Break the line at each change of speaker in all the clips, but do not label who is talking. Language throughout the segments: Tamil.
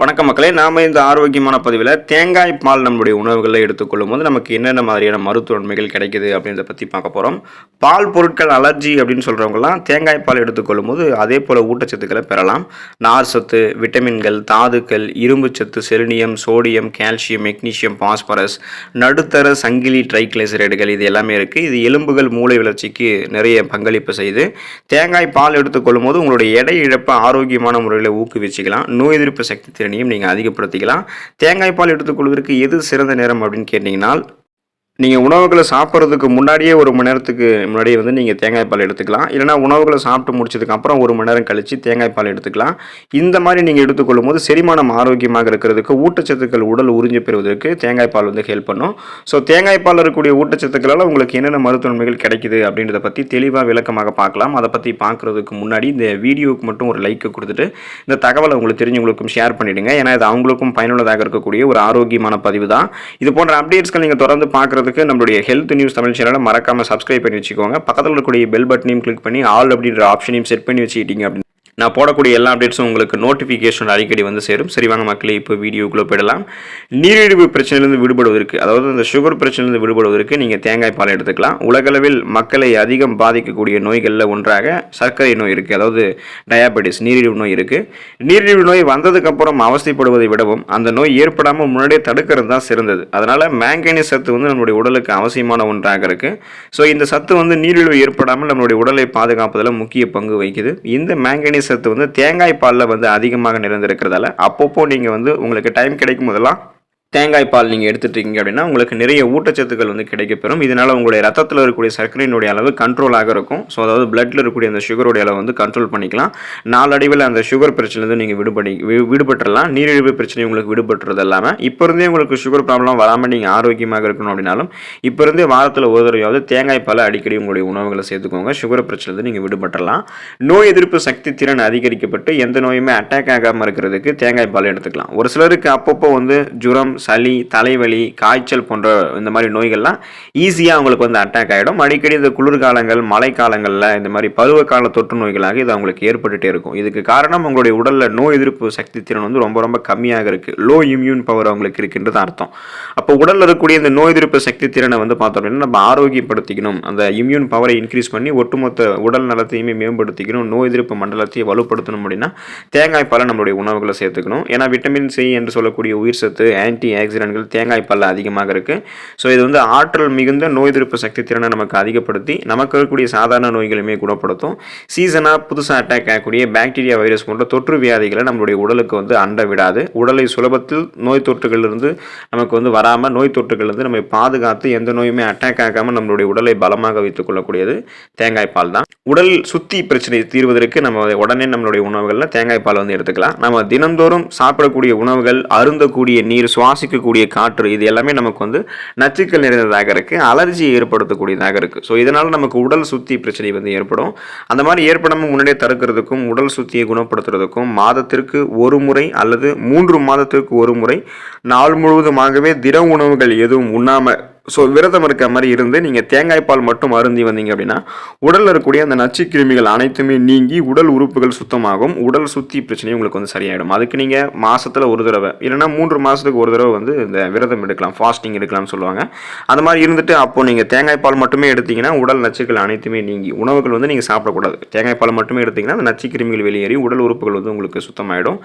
வணக்கம் மக்களே நாம் இந்த ஆரோக்கியமான பதிவில் தேங்காய் பால் நம்மளுடைய உணவுகளில் எடுத்துக்கொள்ளும் போது நமக்கு என்னென்ன மாதிரியான மருத்துவ நன்மைகள் கிடைக்குது அப்படின்றத பற்றி பார்க்க போகிறோம் பால் பொருட்கள் அலர்ஜி அப்படின்னு சொல்கிறவங்கலாம் தேங்காய் பால் எடுத்துக்கொள்ளும் போது அதே போல் ஊட்டச்சத்துக்களை பெறலாம். நார் சத்து விட்டமின்கள் தாதுக்கள் இரும்பு சத்து selenium sodium calcium magnesium phosphorus நடுத்தர சங்கிலி ட்ரைக்ளைசரைடுகள் இது எல்லாமே இருக்குது இது எலும்புகள் மூளை வளர்ச்சிக்கு நிறைய பங்களிப்பு செய்து தேங்காய் பால் எடுத்துக்கொள்ளும் போது உங்களுடைய எடை இழப்பை ஆரோக்கியமான முறையில் ஊக்குவிச்சிக்கலாம். நோய் எதிர்ப்பு சக்தி திறனையும் நீங்கள் அதிகப்படுத்திக்கலாம். தேங்காய் பால் எடுத்துக்கொள்வதற்கு எது சிறந்த நேரம் அப்படின்னு கேட்டிங்கன்னா நீங்கள் உணவுகளை சாப்பிட்றதுக்கு முன்னாடியே ஒரு மணி நேரத்துக்கு முன்னாடியே வந்து நீங்கள் தேங்காய் பால் எடுத்துக்கலாம். இல்லைனா உணவுகளை சாப்பிட்டு முடிச்சதுக்கப்புறம் ஒரு மணி நேரம் கழித்து தேங்காய் பால் எடுத்துக்கலாம். இந்த மாதிரி நீங்கள் எடுத்துக்கொள்ளும் போது செரிமானம் ஆரோக்கியமாக இருக்கிறதுக்கு ஊட்டச்சத்துக்கள் உடல் உறிஞ்சு பெறுவதற்கு தேங்காய் பால் வந்து ஹெல்ப் பண்ணும். ஸோ தேங்காய் பால் இருக்கக்கூடிய ஊட்டச்சத்துக்களால் உங்களுக்கு என்னென்ன மருத்துவ நன்மைகள் கிடைக்குது அப்படின்றத பற்றி தெளிவாக விளக்கமாக பார்க்கலாம். அதை பற்றி பார்க்குறதுக்கு முன்னாடி இந்த வீடியோவுக்கு மட்டும் ஒரு லைக்கு கொடுத்துட்டு இந்த தகவலை உங்களுக்கு தெரிஞ்சவங்களுக்கும் ஷேர் பண்ணிவிடுங்க ஏன்னா இது அவங்களுக்கும் பயனுள்ளதாக இருக்கக்கூடிய ஒரு ஆரோக்கியமான பதிவு தான். இது போன்ற அப்டேட்ஸ்கள் நீங்கள் தொடர்ந்து பார்க்குறது பார்க்குறதுக்கு நம்மளுடைய ஹெல்த் நியூஸ் தமிழ் சேனலை மறக்காமல் சப்ஸ்கிரைப் பண்ணி வச்சுக்கோங்க. பக்கத்தில் இருக்கக்கூடிய பெல் பட்டனையும் கிளிக் பண்ணி ஆல் அப்படின்ற ஆப்ஷனையும் செட் பண்ணி வச்சுக்கிட்டீங்க அப்படின்னு நான் போடக்கூடிய எல்லா அப்டேட்ஸும் உங்களுக்கு நோட்டிஃபிகேஷன் அடிக்கடி வந்து சேரும். சரி வாங்க மக்களே இப்போ வீடியோக்குள்ளே போயிடலாம். நீரிழிவு பிரச்சனையிலிருந்து விடுபடுவதற்கு அதாவது இந்த சுகர் பிரச்சனையிலிருந்து விடுபடுவதற்கு நீங்கள் தேங்காய் பால் எடுத்துக்கலாம். உலகளவில் மக்களை அதிகம் பாதிக்கக்கூடிய நோய்களில் ஒன்றாக சர்க்கரை நோய் இருக்குது அதாவது டயாபெட்டிஸ் நீரிழிவு நோய் இருக்குது நீரிழிவு நோய் வந்ததுக்கப்புறம் அவசியப்படுவதை விடவும் அந்த நோய் ஏற்படாமல் முன்னாடியே தடுக்கிறது தான் சிறந்தது. அதனால் மேங்கனீஸ் சத்து வந்து நம்மளுடைய உடலுக்கு அவசியமான ஒன்றாக இருக்குது ஸோ இந்த சத்து வந்து நீரிழிவு ஏற்படாமல் நம்மளுடைய உடலை பாதுகாப்பதில் முக்கிய பங்கு வகிக்குது. இந்த மேங்கனீஸ் சத்து வந்து தேங்காய் பாலில் வந்து அதிகமாக நிறைந்திருக்கிறதால அப்பப்போ நீங்கள் வந்து உங்களுக்கு டைம் கிடைக்கும் போதெல்லாம் தேங்காய் பால் நீங்கள் எடுத்துட்டு இருக்கீங்க அப்படின்னா உங்களுக்கு நிறைய ஊட்டச்சத்துக்கள் வந்து கிடைக்கப்பெறும். இதனால் உங்களுடைய ரத்தத்தில் இருக்கக்கூடிய சர்க்கரையினுடைய அளவு கண்ட்ரோலாக இருக்கும். ஸோ அதாவது பிளட்டில் இருக்கக்கூடிய அந்த சுகருடைய அளவு வந்து கண்ட்ரோல் பண்ணிக்கலாம். நாளடைவில் அந்த சுகர் பிரச்சனைலேருந்து நீங்கள் விடுபடி வி- விடுபட்டுறலாம். நீரிழிவு பிரச்சனை உங்களுக்கு விடுபட்டுறது இல்லாமல் இப்போ இருந்தே உங்களுக்கு சுகர் ப்ராப்ளம் வராமல் நீங்கள் ஆரோக்கியமாக இருக்கணும் அப்படின்னாலும் இப்போ இருந்தே வாரத்தில் ஒரு தடவையாவது தேங்காய் பாலை அடிக்கடி உங்களுடைய உணவுகளை சேர்த்துக்கோங்க. சுகர் பிரச்சனைலேருந்து நீங்கள் விடுபட்டுறலாம். நோய் எதிர்ப்பு சக்தி திறன் அதிகரிக்கப்பட்டு எந்த நோயுமே அட்டாக் ஆகாமல் இருக்கிறதுக்கு தேங்காய் பால் எடுத்துக்கலாம். ஒரு சிலருக்கு அப்பப்போ வந்து ஜுரம் சளி தலைவலி காய்ச்சல் போன்ற இந்த மாதிரி நோய்கள்லாம் ஈஸியாக அவங்களுக்கு வந்து அட்டாக் ஆகிடும் அடிக்கடி இந்த குளிர்காலங்கள் மழைக்காலங்களில் இந்த மாதிரி பருவகால தொற்று நோய்களாக இது அவங்களுக்கு ஏற்பட்டுகிட்டே இருக்கும். இதுக்கு காரணம் உங்களுடைய உடலில் நோய் எதிர்ப்பு சக்தி திறன் வந்து ரொம்ப ரொம்ப கம்மியாக இருக்குது லோ இம்யூன் பவர் அவங்களுக்கு இருக்குன்றது அர்த்தம். அப்போ உடலில் இருக்கக்கூடிய இந்த நோய் எதிர்ப்பு சக்தி திறனை வந்து பார்த்தோம் அப்படின்னா நம்ம ஆரோக்கியப்படுத்திக்கணும். அந்த இம்யூன் பவரை இன்க்ரீஸ் பண்ணி ஒட்டுமொத்த உடல் நலத்தையுமே மேம்படுத்திக்கணும். நோய் எதிர்ப்பு மண்டலத்தையும் வலுப்படுத்தணும் அப்படின்னா தேங்காய் பாலை நம்மளுடைய உணவுகளை சேர்த்துக்கணும். ஏன்னா விட்டமின் சி என்று சொல்லக்கூடிய உயிர் சத்து ஆன்டி ஆக்சிடென்ட்கள் தேங்காய் பல்ல அதிகமாக இருக்குது ஸோ இது வந்து ஆற்றல் மிகுந்த நோய் எதிர்ப்பு சக்தி திறனை நமக்கு அதிகப்படுத்தி நமக்கு இருக்கக்கூடிய சாதாரண நோய்களுமே குணப்படுத்தும். சீசனாக புதுசாக அட்டாக் ஆகக்கூடிய பாக்டீரியா வைரஸ் போன்ற தொற்று வியாதிகளை நம்மளுடைய உடலுக்கு வந்து அண்ட விடாது. உடலை சுலபத்தில் நோய் தொற்றுகளிலிருந்து நமக்கு வந்து வராமல் நோய் தொற்றுகளிலிருந்து நம்மை பாதுகாத்து எந்த நோயுமே அட்டாக் ஆகாமல் நம்மளுடைய உடலை பலமாக வைத்துக் கொள்ளக்கூடியது தேங்காய் பால் தான். உடல் சுத்தி பிரச்சனை தீர்வதற்கு நம்ம உடனே நம்மளுடைய உணவுகளில் தேங்காய் பால் வந்து எடுத்துக்கலாம். நம்ம தினந்தோறும் சாப்பிடக்கூடிய உணவுகள் அருந்தக்கூடிய நீர் சுவாசிக்கக்கூடிய காற்று இது எல்லாமே நமக்கு வந்து நச்சுக்கள் நிறைந்ததாக இருக்குது அலர்ஜியை ஏற்படுத்தக்கூடியதாக இருக்குது ஸோ இதனால் நமக்கு உடல் சுத்தி பிரச்சனை வந்து ஏற்படும். அந்த மாதிரி ஏற்படாமல் முன்னாடியே தடுக்கிறதுக்கும் உடல் சுத்தியை குணப்படுத்துறதுக்கும் மாதத்திற்கு ஒரு முறை அல்லது மூன்று மாதத்திற்கு ஒரு முறை நாள் முழுவதுமாகவே திட உணவுகள் எதுவும் உண்ணாமல் ஸோ விரதம் இருக்க மாதிரி இருந்து நீங்கள் தேங்காய் பால் மட்டும் அருந்தி வந்தீங்க அப்படின்னா உடலில் இருக்கக்கூடிய அந்த நச்சு கிருமிகள் அனைத்துமே நீங்கி உடல் உறுப்புகள் சுத்தமாகும். உடல் சுத்தி பிரச்சனையும் உங்களுக்கு வந்து சரியாயிடும். அதுக்கு நீங்கள் மாதத்தில் ஒரு தடவை இல்லைன்னா மூன்று மாதத்துக்கு ஒரு தடவை வந்து இந்த விரதம் எடுக்கலாம் ஃபாஸ்டிங் எடுக்கலாம்னு சொல்லுவாங்க. அந்த மாதிரி இருந்துட்டு அப்போது நீங்கள் தேங்காய் பால் மட்டுமே எடுத்தீங்கன்னா உடல் நச்சுக்கள் அனைத்துமே நீங்கி உணவுகள் வந்து நீங்கள் சாப்பிடக்கூடாது. தேங்காய் பால் மட்டுமே எடுத்தீங்கன்னா அந்த நச்சு கிருமிகள் வெளியேறி உடல் உறுப்புகள் வந்து உங்களுக்கு சுத்தமாயிடும்.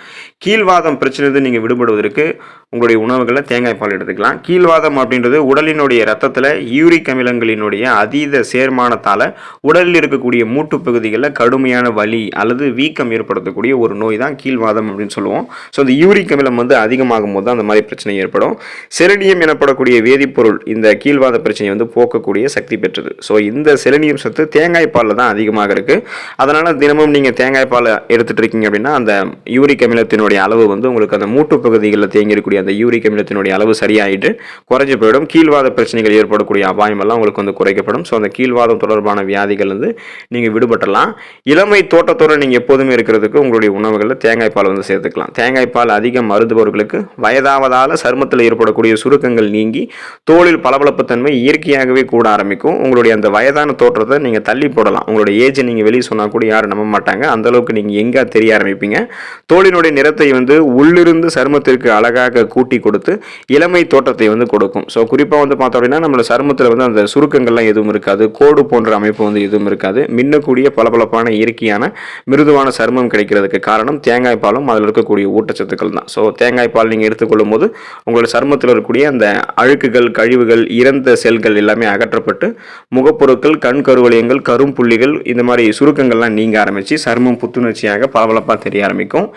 கீழ்வாதம் பிரச்சனை நீங்கள் விடுபடுவதற்கு உங்களுடைய உணவுகளில் தேங்காய் பால் எடுத்துக்கலாம். கீழ்வாதம் அப்படின்றது உடலினுடைய ரத்தத்தில் யூரிக் அமிலங்களினுடைய அதீத சேர்மானத்தால் உடலில் இருக்கக்கூடிய மூட்டு பகுதிகளில் கடுமையான வலி அல்லது வீக்கம் ஏற்படுத்தக்கூடிய ஒரு நோய் தான் கீழ்வாதம் அப்படின்னு சொல்லுவோம். ஸோ இந்த யூரிக் அமிலம் வந்து அதிகமாகும் போது தான் அந்த மாதிரி பிரச்சனை ஏற்படும். செலினியம் எனப்படக்கூடிய வேதிப்பொருள் இந்த கீழ்வாத பிரச்சனையை வந்து போக்கக்கூடிய சக்தி பெற்றது. ஸோ இந்த செலனியம் சத்து தேங்காய் பாலில் தான் அதிகமாக இருக்குது அதனால் தினமும் நீங்கள் தேங்காய் பால் எடுத்துகிட்டு இருக்கீங்க அப்படின்னா அந்த யூரிக் அமிலத்தினுடைய அளவு வந்து உங்களுக்கு அந்த மூட்டு பகுதிகளில் தேங்கியிருக்கக்கூடிய அந்த யூரிக் அமிலத்தினுடைய அளவு சரியாயிட்டு குறைஞ்சு போயிடும். கீழ்வாத பிரச்சனைகள் ஏற்படக்கூடிய அபாயம் எல்லாம் உங்களுக்கு வந்து குறைக்கப்படும். ஸோ அந்த கீழ்வாதம் தொடர்பான வியாதிகள் வந்து நீங்கள் விடுபட்டலாம் இளமை தோட்டத்தோடு நீங்கள் எப்போதுமே இருக்கிறதுக்கு உங்களுடைய உணவுகளில் தேங்காய் பால் வந்து சேர்த்துக்கலாம். தேங்காய் பால் அதிகம் மருந்துபவர்களுக்கு வயதாவதால் சருமத்தில் ஏற்படக்கூடிய சுருக்கங்கள் நீங்கி தோளில் பளபளப்பு தன்மை இயற்கையாகவே கூட ஆரம்பிக்கும். உங்களுடைய அந்த வயதான தோற்றத்தை நீங்கள் தள்ளி போடலாம். உங்களுடைய ஏஜை நீங்கள் வெளியே சொன்னால் கூட யாரும் நம்ப மாட்டாங்க. அந்த அளவுக்கு நீங்கள் எங்கே தெரிய ஆரம்பிப்பீங்க? தோளினுடைய நிறத்தை வந்து உள்ளிருந்து சருமத்திற்கு அழகாக கூட்டி கொடுத்து இளமை தோற்றத்தை வந்து கொடுக்கும். ஸோ குறிப்பாக வந்து பார்த்தோம் அப்படின்னா நம்மளோட சருமத்தில் வந்து அந்த சுருக்கங்கள்லாம் எதுவும் இருக்காது. கோடு போன்ற அமைப்பு வந்து எதுவும் இருக்காது. மின்னக்கூடிய பளபளப்பான இயற்கையான மிருதுவான சருமம் கிடைக்கிறதுக்கு காரணம் தேங்காய் பாலும் அதில் இருக்கக்கூடிய ஊட்டச்சத்துக்கள் தான். ஸோ தேங்காய் பால் நீங்கள் எடுத்துக்கொள்ளும் போது உங்களோட சருமத்தில் இருக்கக்கூடிய அந்த அழுக்குகள் கழிவுகள் இறந்த செல்கள் எல்லாமே அகற்றப்பட்டு முகப்பொருட்கள் கண் கருவளையங்கள் கரும்புள்ளிகள் இந்த மாதிரி சுருக்கங்கள்லாம் நீங்க ஆரம்பித்து சருமம் புத்துணர்ச்சியாக பளபளப்பாக தெரிய ஆரம்பிக்கும்.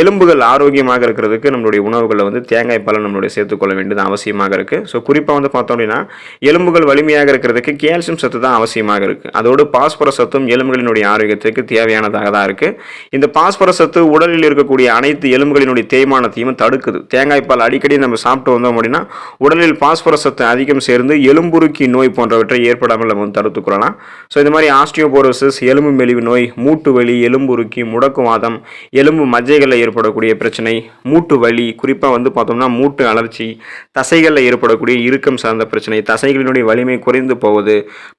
எலும்புகள் ஆரோக்கியமாக இருக்கிறதுக்கு நம்மளுடைய உணவுகளில் வந்து தேங்காய் பாலை நம்மளுடைய சேர்த்துக்கொள்ள வேண்டியது அவசியமாக இருக்குது ஸோ குறிப்பாக வந்து பார்த்தோம் அப்படின்னா எலும்புகள் வலிமையாக இருக்கிறதுக்கு கால்சியம் சத்து தான் அவசியமாக இருக்குது அதோடு பாஸ்பரஸ் சத்தும் எலும்புகளினுடைய ஆரோக்கியத்துக்கு தேவையானதாக தான் இருக்குது இந்த பாஸ்பரஸ் சத்து உடலில் இருக்கக்கூடிய அனைத்து எலும்புகளினுடைய தேய்மானத்தையும் தடுக்குது. தேங்காய் பால் அடிக்கடி நம்ம சாப்பிட்டு வந்தோம் அப்படின்னா உடலில் பாஸ்பரஸ் சத்து அதிகம் சேர்ந்து எலும்புருக்கி நோய் போன்றவற்றை ஏற்படாமல் நம்ம தடுத்துக்கொள்ளலாம் ஸோ இந்த மாதிரி ஆஸ்டியோபோரோசிஸ் எலும்பு மெலிவு நோய் மூட்டு வலி எலும்புருக்கி முடக்குவாதம் எலும்பு மஜ்ஜைகளில் ஏற்படக்கூடிய பிரச்சனை மூட்டு வலி குறிப்பாக வந்து பார்த்தோம்னா மூட்டு அலர்ச்சி தசைகளில் ஏற்படக்கூடிய இறுக்கம் சார்ந்த பிரச்சனை. தசைகளினுடைய வலிமை குறைந்து போவது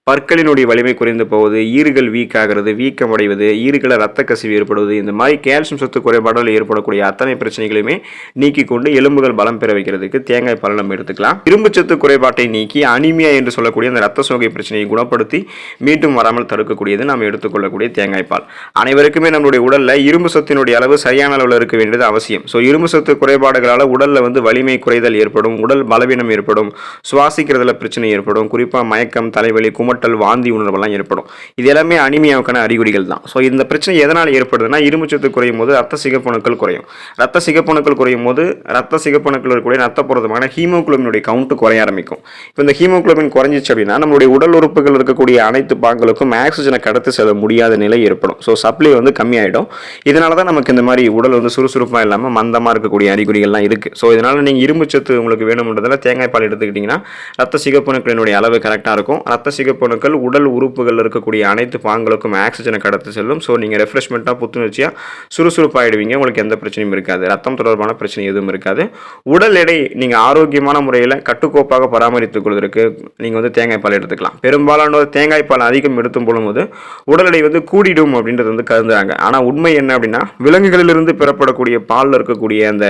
பற்களினுடைய வலிமை குறைந்து போவது ஈறுகள் வீக் ஆகிறது வீக்கம் அடைவது ஈறுகளை ரத்த கசிவு ஏற்படுவது இந்த மாதிரி கால்சியம் சத்து குறைபாடால் ஏற்படக்கூடிய அத்தனை பிரச்சனைகளையுமே நீக்கி கொண்டு எலும்புகள் பலம் பெற வைக்கிறதுக்கு தேங்காய் பால் நம்ம எடுத்துக்கலாம். இரும்பு சத்து குறைபாட்டை நீக்கி அனிமியா என்று சொல்லக்கூடிய அந்த ரத்த சோகை பிரச்சனையை குணப்படுத்தி மீண்டும் வராமல் தடுக்கக்கூடியது நாம் எடுத்துக்கொள்ளக்கூடிய தேங்காய் பால். அனைவருக்குமே நம்மளுடைய உடலில் இரும்பு சத்தினுடைய அளவு சரியான அளவில் இருக்க வேண்டியது அவசியம். ஸோ இரும்பு சத்து குறைபாடுகளால் உடலில் வந்து வலிமை குறைதல் ஏற்படும் உடல் பலவீனம் ஏற்படும் சுவாச சுவாசிக்கிறதுல பிரச்சனை ஏற்படும். குறிப்பாக மயக்கம் தலைவலி குமட்டல் வாந்தி உணர்வெல்லாம் ஏற்படும். இது எல்லாமே அனிமியாவுக்கான அறிகுறிகள் தான். ஸோ இந்த பிரச்சனை எதனால் ஏற்படுதுன்னா இரும்புச்சத்து குறையும் போது ரத்த சிகப்பணுக்கள் குறையும். ரத்த சிகப்பணுக்கள் குறையும் போது ரத்த சிகப்பணுக்கள் இருக்கக்கூடிய ரத்த புரதமான ஹீமோகுளோபினுடைய கவுண்ட்டு குறைய ஆரம்பிக்கும். இப்போ இந்த ஹீமோகுளோபின் குறைஞ்சிச்சு அப்படின்னா நம்மளுடைய உடல் உறுப்புகள் இருக்கக்கூடிய அனைத்து பாங்களுக்கும் ஆக்சிஜனை கடத்தி செல்ல முடியாத நிலை ஏற்படும். ஸோ சப்ளை வந்து கம்மியாயிடும். இதனால தான் நமக்கு இந்த மாதிரி உடல் வந்து சுறுசுறுப்பாக இல்லாமல் மந்தமாக இருக்கக்கூடிய அறிகுறிகள்லாம் இருக்குது ஸோ இதனால் நீங்கள் இரும்புச்சத்து உங்களுக்கு வேணும்ன்றதில் தேங்காய் பால் எடுத்துக்கிட்டிங்கன்னா ரத்த சிகப்பணுக்களினுடைய அளவு கரெக்டாக இருக்கும். ரத்த சிகப்பணுக்கள் உடல் உறுப்புகள் இருக்கக்கூடிய அனைத்து பாங்களுக்கும் ஆக்சிஜனை கடத்தி செல்லும். ஸோ நீங்கள் ரெஃப்ரெஷ்மெண்ட்டாக புத்துணர்ச்சியாக சுறுசுறுப்பாகிடுவீங்க உங்களுக்கு எந்த பிரச்சனையும் இருக்காது. ரத்தம் தொடர்பான பிரச்சனை எதுவும் இருக்காது. உடல் எடை நீங்கள் ஆரோக்கியமான முறையில் கட்டுக்கோப்பாக பராமரித்துக் கொள்வதற்கு நீங்கள் வந்து தேங்காய் பால் எடுத்துக்கலாம். பெரும்பாலானோர் தேங்காய் பால் அதிகம் எடுத்தும் போது உடல் எடை வந்து கூடிடும் அப்படின்றது வந்து கருதுறாங்க. ஆனால் உண்மை என்ன அப்படின்னா விலங்குகளிலிருந்து பெறப்படக்கூடிய பாலில் இருக்கக்கூடிய அந்த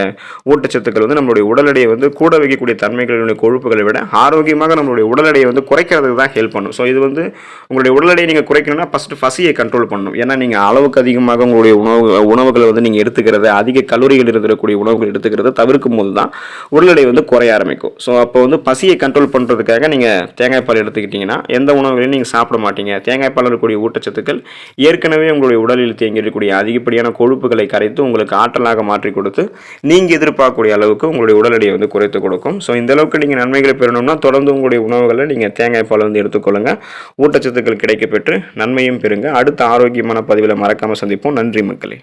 ஊட்டச்சத்துக்கள் வந்து நம்மளுடைய உடல் எடையை வந்து கூட வைக்கக்கூடிய தன்மைகளினுடைய கொழுப்புகளை விட ஆரோக்கியமாக நம்மளுடைய உடல் எடையை வந்து குறைக்கிறதுக்கு தான் ஹெல்ப் பண்ணும். ஸோ இது வந்து உங்களுடைய உடல் எடையை நீங்கள் குறைக்கணும்னா ஃபஸ்ட்டு பசியை கண்ட்ரோல் பண்ணணும். ஏன்னா நீங்கள் அளவுக்கு அதிகமாக உங்களுடைய உணவு உணவுகளை வந்து நீங்கள் எடுத்துக்கிறது அதிக கலோரிகள் இருக்கக்கூடிய உணவுகள் எடுத்துக்கிறத தவிர்க்கும் போது தான் உடல் எடை வந்து குறைய ஆரம்பிக்கும். ஸோ அப்போ வந்து பசியை கண்ட்ரோல் பண்ணுறதுக்காக நீங்கள் தேங்காய் பால் எடுத்துக்கிட்டிங்கன்னா எந்த உணவுகளையும் நீங்கள் சாப்பிட மாட்டீங்க. தேங்காய் பால் இருக்கக்கூடிய ஊட்டச்சத்துக்கள் ஏற்கனவே உங்களுடைய உடலில் தேங்கி இருக்கக்கூடிய அதிகப்படியான கொழுப்புகளை கரைத்து உங்களுக்கு ஆற்றலாக மாற்றி கொடுத்து நீங்கள் எதிர்பார்க்கக்கூடிய அளவுக்கு உங்களுடைய உடல் எடையை வந்து குறைத்து கொடுக்கும். ஸோ இந்த அளவுக்கு நீங்கள் நன்மைகளை பெறணும்னா தொடர்ந்து உங்களுடைய உணவுகளை நீங்கள் தேங்காய் பால் வந்து எடுத்துக்கொள்ளுங்க. ஊட்டச்சத்துக்கள் கிடைக்கப்பெற்று நன்மையும் பெறுங்க. அடுத்த ஆரோக்கியமான பதிவில் மறக்காமல் சந்திப்போம். நன்றி மக்களே.